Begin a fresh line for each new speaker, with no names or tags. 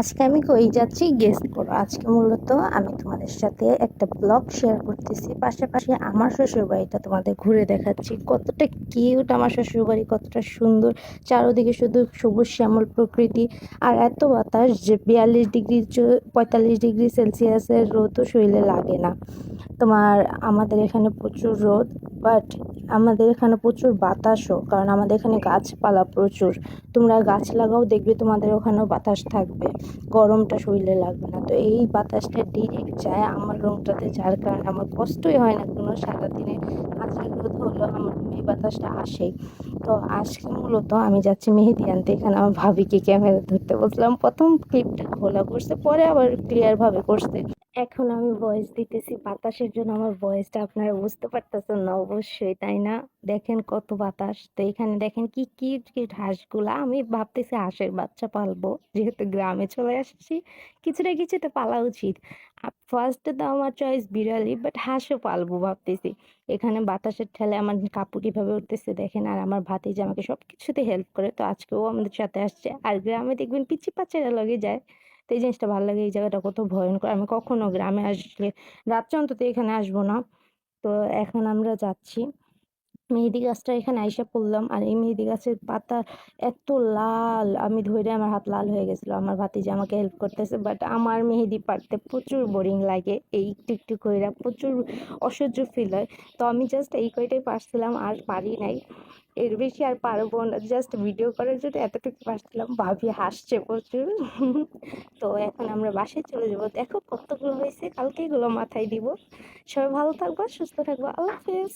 আজকে আমি কই যাচ্ছি গেস্ট করো। আজকে মূলত আমি তোমাদের সাথে একটা ব্লগ শেয়ার করতেছি। পাশাপাশি আমার শ্বশুর বাড়িটা তোমাদের ঘুরে দেখাচ্ছি। কতটা কিউট আমার শ্বশুর বাড়ি কতটা সুন্দর। চারোদিকে শুধু সবুজ শ্যামল প্রকৃতি আর এত বাতাস যে বিয়াল্লিশ ডিগ্রি পঁয়তাল্লিশ ডিগ্রি সেলসিয়াসের রোদও শরীরে লাগে না। তোমার আমাদের এখানে প্রচুর রোদ। বাট আমাদের এখানে প্রচুর বাতাসও, কারণ আমাদের এখানে গাছপালা প্রচুর। তোমরা গাছ লাগাও, দেখবে তোমাদের ওখানেও বাতাস থাকবে। গরমটা শরীরে লাগবে না। তো এই বাতাসটা ডিরেক্ট যায় আমার রুমটাতে যার কারণে আমার কষ্টই হয় না। কোনো সারাদিনে হাজার রোদ হলেও আমার এই বাতাসটা আসেই। তো আজকে মূলত আমি যাচ্ছি মেহেদি আনতে। এখানে আমার ভাবিকে ক্যামেরা ধরতে বলছিলাম, প্রথম ক্লিপটা খোলা করছে, পরে আবার ক্লিয়ারভাবে করছে। এখন আমি ভয়েস দিতেছি, বাতাসের জন্য আমার ভয়েসটা আপনারা বুঝতে পারতেছেন না অবশ্যই, তাই না? দেখেন কত বাতাস। তো এখানে দেখেন কি কিউট কিউট হাঁসগুলা আমি ভাবতেছি হাঁসের বাচ্চা পালবো, যেহেতু গ্রামে চলে আসছি, কিছু না কিছু তো পালা উচিত। ফার্স্টে তো আমার চয়েস বিড়ালি বাট হাঁসও পালবো ভাবতেছি। এখানে বাতাসের ঠেলে আমার কাপড় কীভাবে উঠতেছে দেখেন, আর আমার ভাতিজা আমাকে সব কিছুতে হেল্প করে। তো আজকেও আমাদের সাথে আসছে, আর গ্রামে দেখবেন পিচি পাচারা লগে যায়। তো এই জিনিসটা ভালো লাগে, এই জায়গাটা কত ভয়ঙ্কর। আমি কখনো গ্রামে আসলে, রাত্রে অন্তত এখানে আসব না। তো এখন আমরা যাচ্ছি। মেহেদি গাছটা এখানে আইসা পড়লাম আর এই মেহেদি গাছের পাতা এত লাল। আমি ধরে আমার হাত লাল হয়ে গেছিল। আমার ভাতিজা আমাকে হেল্প করতেছে বাট আমার মেহেদি পাড়তে প্রচুর বোরিং লাগে। এই একটু একটু কইরা প্রচুর অসহ্য ফিল হয়। তো আমি জাস্ট এই কয়টাই পারছিলাম আর পারি নাই। এর বেশি আর পারব না। জাস্ট ভিডিও করার জন্য এতটুকু পারছিলাম ভাবি হাসছে প্রচুর। তো এখন আমরা বাসায় চলে যাব। দেখো কতগুলো হয়েছে, কালকে এগুলো মাথায় দিব। সবাই ভালো থাকব, সুস্থ থাকব। আল্লাহ হাফেজ।